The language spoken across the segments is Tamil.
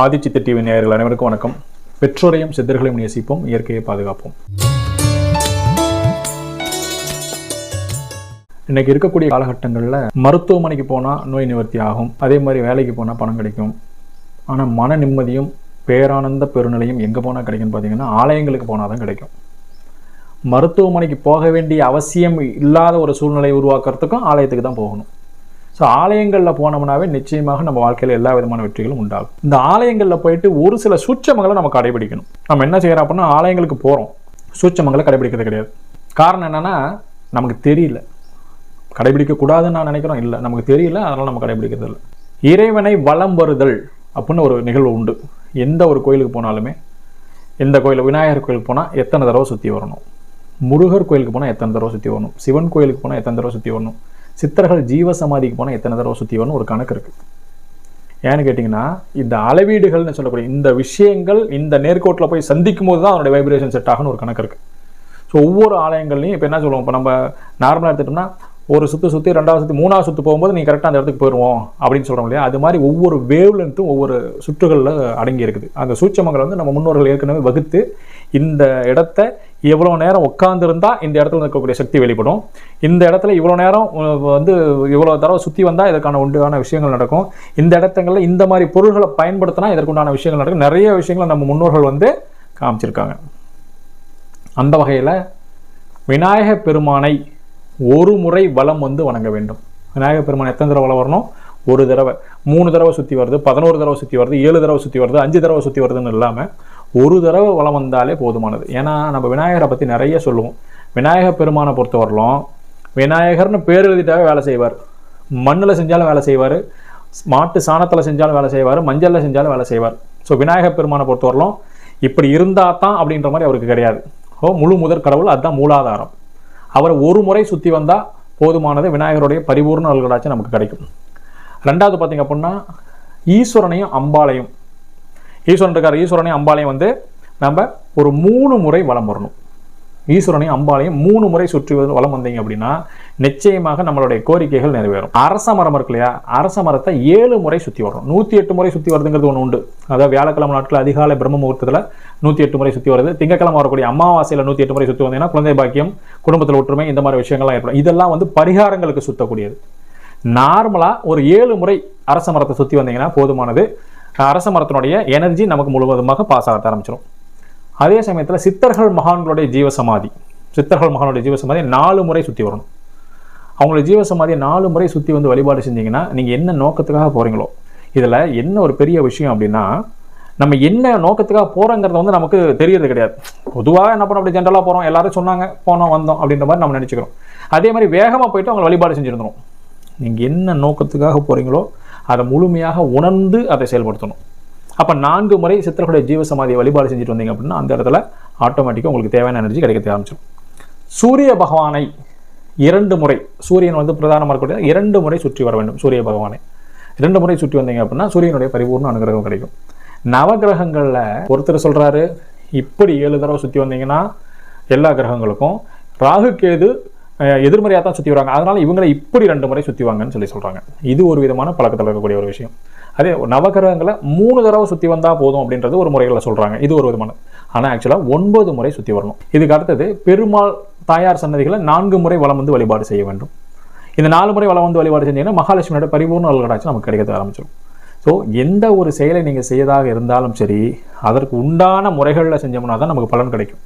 ஆதிச்சித்த டிவி நேயர்கள் அனைவருக்கும் வணக்கம். பெற்றோரையும் சித்தர்களையும் நேசிப்போம் இயற்கையை பாதுகாப்போம். இன்னைக்கு இருக்கக்கூடிய காலகட்டங்களில் மருத்துவமனைக்கு போனால் நோய் நிவர்த்தி ஆகும். அதே மாதிரி வேலைக்கு போனால் பணம் கிடைக்கும். ஆனால் மன நிம்மதியும் பேரானந்த பெருநிலையும் எங்கே போனால் கிடைக்கும்னு பார்த்தீங்கன்னா ஆலயங்களுக்கு போனால் தான் கிடைக்கும். மருத்துவமனைக்கு போக வேண்டிய அவசியம் இல்லாத ஒரு சூழ்நிலையை உருவாக்குறதுக்கும் ஆலயத்துக்கு தான் போகணும். ஸோ ஆலயங்களில் போனோம்னாவே நிச்சயமாக நம்ம வாழ்க்கையில் எல்லா விதமான வெற்றிகளும் உண்டாகும். இந்த ஆலயங்களில் போயிட்டு ஒரு சில சூட்சமங்களை நம்ம கடைபிடிக்கணும். நம்ம என்ன செய்கிறோம் அப்படின்னா ஆலயங்களுக்கு போகிறோம் சூட்சமங்களை கடைபிடிக்கிறது கிடையாது. காரணம் என்னென்னா நமக்கு தெரியல. கடைபிடிக்கக்கூடாதுன்னு நான் நினைக்கிறோம். இல்லை நமக்கு தெரியல. அதனால் நம்ம கடைபிடிக்கிறது இல்லை. இறைவனை வலம் வருதல் அப்படின்னு ஒரு நிகழ்வு உண்டு. எந்த ஒரு கோயிலுக்கு போனாலுமே எந்த கோயில் விநாயகர் கோயிலுக்கு போனால் எத்தனை தடவை சுற்றி வரணும்? முருகர் கோயிலுக்கு போனால் எத்தனை தடவை சுற்றி வரணும்? சிவன் கோயிலுக்கு போனால் எத்தனை தடவை சுற்றி வரணும்? சித்தர்கள் ஜீவ சமாதிக்கு போனால் எத்தனை தடவை சுற்றி வரணும் ஒரு கணக்கு இருக்குது ஏன்னு கேட்டிங்கன்னா இந்த அளவீடுகள்னு சொல்லக்கூடிய இந்த விஷயங்கள் இந்த நேர்கோட்டில் போய் சந்திக்கும் போது தான் அதனுடைய வைப்ரேஷன் செட் ஆகும்னு ஒரு கணக்கு இருக்குது ஸோ ஒவ்வொரு ஆலயங்கள்லையும் இப்போ என்ன சொல்லுவோம்? இப்போ நம்ம நார்மலாக எடுத்துட்டோம்னா ஒரு சுற்று சுற்றி ரெண்டாவது சுற்றி மூணாவது சுற்று போகும்போது நீங்கள் கரெக்டாக அந்த இடத்துக்கு போயிடுவோம் அப்படின்னு சொல்கிறோம் இல்லையா? அது மாதிரி ஒவ்வொரு வேவ்லென்த்தும் ஒவ்வொரு சுற்றுகளில் அடங்கி இருக்குது. அந்த சூட்சமங்களை வந்து நம்ம முன்னோர்கள் ஏற்கனவே வகுத்து இந்த இடத்த எவ்வளோ நேரம் உட்காந்துருந்தா இந்த இடத்துல இருக்கக்கூடிய சக்தி வெளிப்படும். இந்த இடத்துல இவ்வளோ நேரம் வந்து இவ்வளோ தடவை சுற்றி வந்தால் இதற்கான உண்டான விஷயங்கள் நடக்கும். இந்த இடத்துங்களில் இந்த மாதிரி பொருள்களை பயன்படுத்தினா இதற்குண்டான விஷயங்கள் நடக்கும். நிறைய விஷயங்களை நம்ம முன்னோர்கள் வந்து காமிச்சிருக்காங்க. அந்த வகையில் விநாயக பெருமானை ஒரு முறை வலம் வந்து வணங்க வேண்டும். விநாயகர் பெருமான் எத்தனை தடவை வலம் வரணும்? ஒரு தடவை. மூணு தடவை சுற்றி வருது பதினோரு தடவை சுற்றி வருது ஏழு தடவை சுற்றி வருது அஞ்சு தடவை சுற்றி வருதுன்னு இல்லாமல் ஒரு தடவை வளம் வந்தாலே போதுமானது. ஏன்னா நம்ம விநாயகரை பற்றி நிறைய சொல்லுவோம். விநாயகர் பெருமானை பொறுத்தவரையிலும் விநாயகர்னு பேர் எழுதிட்டாவே வேலை செய்வார். மண்ணில் செஞ்சாலும் வேலை செய்வார். மாட்டு சாணத்தில் செஞ்சாலும் வேலை செய்வார். மஞ்சளில் செஞ்சாலும் வேலை செய்வார். ஸோ விநாயகர் பெருமானை பொறுத்தவரையிலும் இப்படி இருந்தால் தான் அப்படின்ற மாதிரி அவருக்கு கிடையாது. ஓ முழு முதற் கடவுள் அதுதான் மூலாதாரம். அவரை ஒரு முறை சுற்றி வந்தால் போதுமானது விநாயகருடைய பரிபூர்ண அல்கடாச்சும் நமக்கு கிடைக்கும். ரெண்டாவது பார்த்தீங்க அப்படின்னா ஈஸ்வரனையும் அம்பாளையும். ஈஸ்வரன் இருக்கார் ஈஸ்வரனையும் அம்பாலையும் வந்து நம்ம ஒரு மூணு முறை வலம் வரணும். ஈஸ்வரனையும் அம்பாளையும் மூணு முறை சுற்றி வந்து வலம் வந்தீங்க அப்படின்னா நிச்சயமாக நம்மளுடைய கோரிக்கைகள் நிறைவேறும். அரச மரம் இருக்கு இல்லையா அரச மரத்தை ஏழு முறை சுற்றி வரணும். நூற்றி எட்டு முறை சுற்றி வருதுங்கிறது ஒன்று உண்டு. அதாவது வியாழக்கிழமை நாட்கள் அதிகாலை பிரம்ம முகூர்த்தத்தில் நூற்றி எட்டு முறை சுற்றி வருது. திங்கக்கிழமை வரக்கூடிய அமாவாசையில் நூற்றி எட்டு முறை சுற்றி வந்தீங்கன்னா குழந்தை பாக்கியம் குடும்பத்தில் ஒற்றுமை இந்த மாதிரி விஷயங்கள்லாம் ஏற்படும். இதெல்லாம் வந்து பரிகாரங்களுக்கு சுற்றக்கூடியது நார்மலாக ஒரு ஏழு முறை அரச மரத்தை சுற்றி வந்தீங்கன்னா போதுமானது. அரச மரத்தினுடைய எனர்ஜி நமக்கு முழுவதுமாக பாஸ் ஆக ஆரம்பிச்சிடும் அதே சமயத்தில் சித்தர்கள் மகான்களுடைய ஜீவசமாதி சித்தர்கள் மகானுடைய ஜீவசமாதி நாலு முறை சுற்றி வரணும். அவங்களுடைய ஜீவசமாதியை நாலு முறை சுற்றி வந்து வழிபாடு செஞ்சீங்கன்னா நீங்கள் என்ன நோக்கத்துக்காக போகிறீங்களோ இதில் என்ன ஒரு பெரிய விஷயம் அப்படின்னா நம்ம என்ன நோக்கத்துக்காக போகிறோங்கிறத வந்து நமக்கு தெரியறது கிடையாது. பொதுவாக என்ன பண்ண அப்படி ஜென்ரலாக போகிறோம் எல்லாரும் சொன்னாங்க போனோம் வந்தோம் அப்படின்ற மாதிரி நம்ம நினச்சிக்கிறோம். அதே மாதிரி வேகமாக போயிட்டு அவங்க வழிபாடு செஞ்சுருந்துடும் நீங்கள் என்ன நோக்கத்துக்காக போகிறீங்களோ அதை முழுமையாக உணர்ந்து அதை செயல்படுத்தணும். அப்போ நான்கு முறை சித்தர்களுடைய ஜீவசமாதியை வழிபாடு செஞ்சுட்டு வந்தீங்க அப்படின்னா அந்த இடத்துல ஆட்டோமேட்டிக்காக உங்களுக்கு தேவையான எனர்ஜி கிடைக்க ஆரம்பிச்சிடும் சூரிய பகவானை இரண்டு முறை சூரியன் வந்து பிரதானமாக இருக்கக்கூடிய இரண்டு முறை சுற்றி வர வேண்டும் சூரிய பகவானை. இரண்டு முறை சுற்றி வந்தீங்க அப்படின்னா சூரியனுடைய பரிபூர்ண அனுகிரகம் கிடைக்கும். நவகிரகங்களில் ஒருத்தர் சொல்கிறாரு இப்படி ஏழு தடவை சுற்றி வந்தீங்கன்னா எல்லா கிரகங்களுக்கும். ராகு கேது எதிர்மறையாக தான் சுற்றி வராங்க அதனால் இவங்களை இப்படி ரெண்டு முறை சுற்றி வாங்கன்னு சொல்லி சொல்கிறாங்க இது ஒரு விதமான பழக்கத்தில் இருக்கக்கூடிய ஒரு விஷயம். அதே நவகிரகங்களை மூணு தடவை சுற்றி வந்தால் போதும் அப்படின்றது ஒரு முறைகளில் சொல்கிறாங்க இது ஒரு விதமான. ஆனால் ஆக்சுவலாக ஒன்பது முறை சுற்றி வரணும். இதுக்கு அடுத்தது பெருமாள் தாயார் சன்னதிகளை நான்கு முறை வளம் வந்து வழிபாடு செய்ய வேண்டும். இந்த நாலு முறை வளம் வந்து வழிபாடு செஞ்சீங்கன்னா மகாலட்சுமியோட பரிபூர்ண அல்கடாச்சு நமக்கு கிடைக்க ஆரம்பிச்சிடும். ஸோ எந்த ஒரு செயலை நீங்கள் செய்யதாக இருந்தாலும் சரி அதற்கு உண்டான முறைகளில் செஞ்சோம்னா தான் நமக்கு பலன் கிடைக்கும்.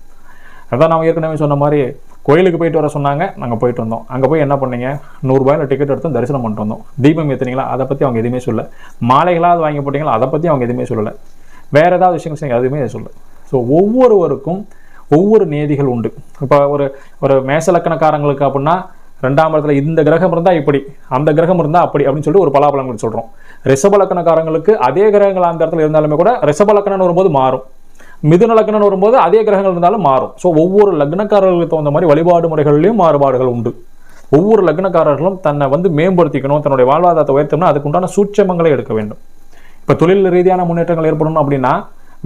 அதான் நான் ஏற்கனவே சொன்ன மாதிரி கோயிலுக்கு போயிட்டு வர சொன்னாங்க நாங்கள் போயிட்டு வந்தோம். அங்கே போய் என்ன பண்ணீங்க? நூறுரூபாயில் டிக்கெட் எடுத்து தரிசனம் பண்ணிட்டு வந்தோம். தீபம் ஏற்றுனீங்களா அதை பற்றி அவங்க எதுவுமே சொல்ல மாலைகளாவது வாங்கி போட்டிங்களா? அதை பற்றி அவங்க எதுவுமே சொல்லலை. வேறு ஏதாவது விஷயங்கள் செய்யுங்க எதுவுமே சொல்லலை. ஸோ ஒவ்வொருவருக்கும் ஒவ்வொரு நேதிகள் உண்டு. இப்போ ஒரு ஒரு மேசலக்கணக்காரங்களுக்கு அப்படின்னா ரெண்டாம் இடத்துல இந்த கிரகம் இருந்தால் இப்படி அந்த கிரகம் இருந்தால் அப்படி அப்படின்னு சொல்லிட்டு ஒரு பலாபலங்கள் சொல்கிறோம் ரிஷபலக்கணக்காரங்களுக்கு அதே கிரகங்கள் அந்த இடத்துல இருந்தாலுமே கூட ரிஷபலக்கணம்னு வரும்போது மாறும். மிதுன லக்னம்னு வரும்போது அதே கிரகங்கள் இருந்தாலும் மாறும். ஸோ ஒவ்வொரு லக்னக்காரர்களுக்கு தகுந்த மாதிரி வழிபாடு முறைகள்லையும் மாறுபாடுகள் உண்டு. ஒவ்வொரு லக்னக்காரர்களும் தன்னை வந்து மேம்படுத்திக்கணும் தன்னுடைய வாழ்வாதாரத்தை உயர்த்தணும்னா அதுக்குண்டான சூட்சமங்களை எடுக்க வேண்டும். இப்போ தொழில் ரீதியான முன்னேற்றங்கள் ஏற்படணும் அப்படின்னா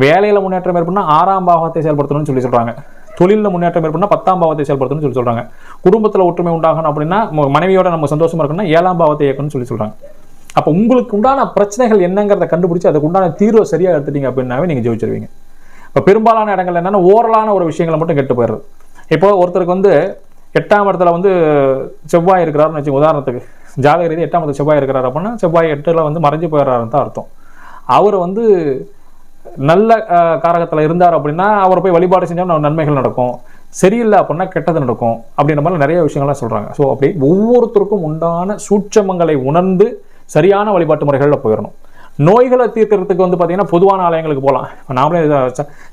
வேலையில் முன்னேற்றம் ஏற்படணும் ஆறாம் பாவத்தை செயல்படுத்தணும்னு சொல்லி சொல்கிறாங்க தொழிலில் முன்னேற்றம் ஏற்படணும் பத்தாம் பாவத்தை செயல்படுத்தணும்னு சொல்லி சொல்கிறாங்க குடும்பத்தில் ஒற்றுமை உண்டாகணும் அப்படின்னா மனைவியோட நம்ம சந்தோஷமாக இருக்கணும்னா ஏழாம் பாவத்தை இயக்கணும்னு சொல்லி சொல்கிறாங்க அப்போ உங்களுக்கு உண்டான பிரச்சனைகள் என்னங்கிறத கண்டுபிடிச்சி அதுக்கு உண்டான தீர்வை சரியாக எடுத்துட்டீங்க அப்படின்னாவே நீங்கள் ஜெயிச்சிருவீங்க. இப்போ பெரும்பாலான இடங்கள் என்னென்னா ஓரலான ஒரு விஷயங்களை மட்டும் கெட்டு போயிடுறது. இப்போ ஒருத்தருக்கு வந்து எட்டாம் இடத்துல வந்து செவ்வாய் இருக்கிறாருன்னு வச்சு உதாரணத்துக்கு. ஜாதக ரீதி எட்டாம் இடத்துல செவ்வாய் இருக்கிறார் அப்படின்னா செவ்வாய் எட்டில் வந்து மறைஞ்சு போயிடுறாருன்னு தான் அர்த்தம். அவர் வந்து நல்ல காரகத்தில் இருந்தார் அப்படின்னா அவரை போய் வழிபாடு செஞ்சோம்னா நன்மைகள் நடக்கும். சரியில்லை அப்படின்னா கெட்டது நடக்கும் அப்படின்ற மாதிரி நிறைய விஷயங்கள்லாம் சொல்கிறாங்க ஸோ அப்படி ஒவ்வொருத்தருக்கும் உண்டான சூட்சமங்களை உணர்ந்து சரியான வழிபாட்டு முறைகளில் போயிடணும். நோய்களை தீர்க்கறதுக்கு வந்து பார்த்தீங்கன்னா பொதுவான ஆலயங்களுக்கு போகலாம் இப்போ நாமளே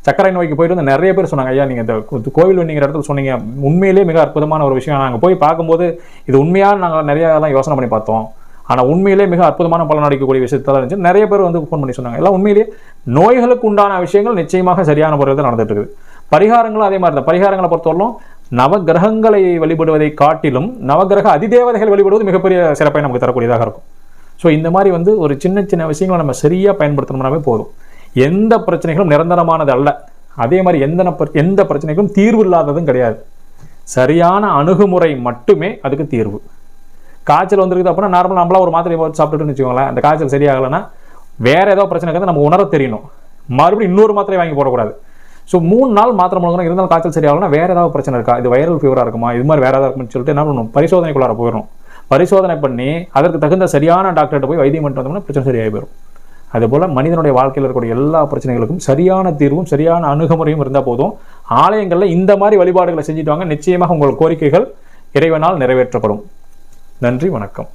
சக்கரை ச- நோய்க்கு போயிட்டு வந்து நிறைய பேர் சொன்னாங்க ஐயா நீங்கள் இந்த கோவில் நீங்கிற இடத்துல சொன்னீங்க. உண்மையிலேயே மிக அற்புதமான ஒரு விஷயம். நாங்கள் போய் பார்க்கும்போது இது உண்மையாக நாங்கள் நிறைய யோசனை பண்ணி பார்த்தோம். ஆனால் உண்மையிலே மிக அற்புதமான பலன் அடிக்கக்கூடிய விஷயத்தான் இருந்துச்சு. நிறைய பேர் வந்து ஃபோன் பண்ணி சொன்னாங்க. எல்லாம் உண்மையிலேயே நோய்களுக்கு உண்டான விஷயங்கள் நிச்சயமாக சரியான முறையில் தான் நடந்துட்டு இருக்குது. பரிகாரங்களும் அதே மாதிரி தான் பரிகாரங்களை பொறுத்தவரையிலும் நவகிரகங்களை வழிபடுவதை காட்டிலும் நவகிரக அதிதேவதைகள் வழிபடுவது மிகப்பெரிய சிறப்பை நமக்கு தரக்கூடியதாக இருக்கும். ஸோ இந்த மாதிரி வந்து ஒரு சின்ன சின்ன விஷயங்களை நம்ம சரியாக பயன்படுத்தணும்னாவே போதும். எந்த பிரச்சனைகளும் நிரந்தரமானது அல்ல. அதே மாதிரி எந்த எந்த பிரச்சனைக்கும் தீர்வு இல்லாததும் கிடையாது. சரியான அணுகுமுறை மட்டுமே அதுக்கு தீர்வு. காய்ச்சல் வந்துருக்குது அப்படின்னா நார்மலாக நம்மளா ஒரு மாத்திரை போட்டு சாப்பிட்டுட்டுன்னு வச்சுக்கோங்களேன் அந்த காய்ச்சல் சரியாகலைன்னா வேறு ஏதோ பிரச்சனை இருக்குது நம்ம உணர தெரியணும். மறுபடியும் இன்னொரு மாத்திரை வாங்கி போடக்கூடாது. ஸோ மூணு நாள் மாத்திரை முழுங்கணும் இருந்தாலும் காய்ச்சல் சரியாகலாம் வேறு ஏதாவது பிரச்சனை இருக்கா? இது வைரல் ஃபீவராக இருக்குமா? இது மாதிரி வேறு ஏதாவது இருக்குன்னு சொல்லிட்டு என்ன பண்ணணும்? பரிசோதனைக்குள்ளார போயிடணும். பரிசோதனை பண்ணி அதற்கு தகுந்த சரியான டாக்டர்கிட்ட போய் வைத்தியம் பண்ணிட்டு வந்தோம்னா பிரச்சனை சரியாகி போயிடும். அதுபோல் மனிதனுடைய வாழ்க்கையில் இருக்கக்கூடிய எல்லா பிரச்சனைகளுக்கும் சரியான தீர்வும் சரியான அணுகுமுறையும் இருந்தால் போதும். ஆலயங்களில் இந்த மாதிரி வழிபாடுகளை செஞ்சுட்டு வாங்க. நிச்சயமாக உங்கள் கோரிக்கைகள் இறைவனால் நிறைவேற்றப்படும். நன்றி வணக்கம்.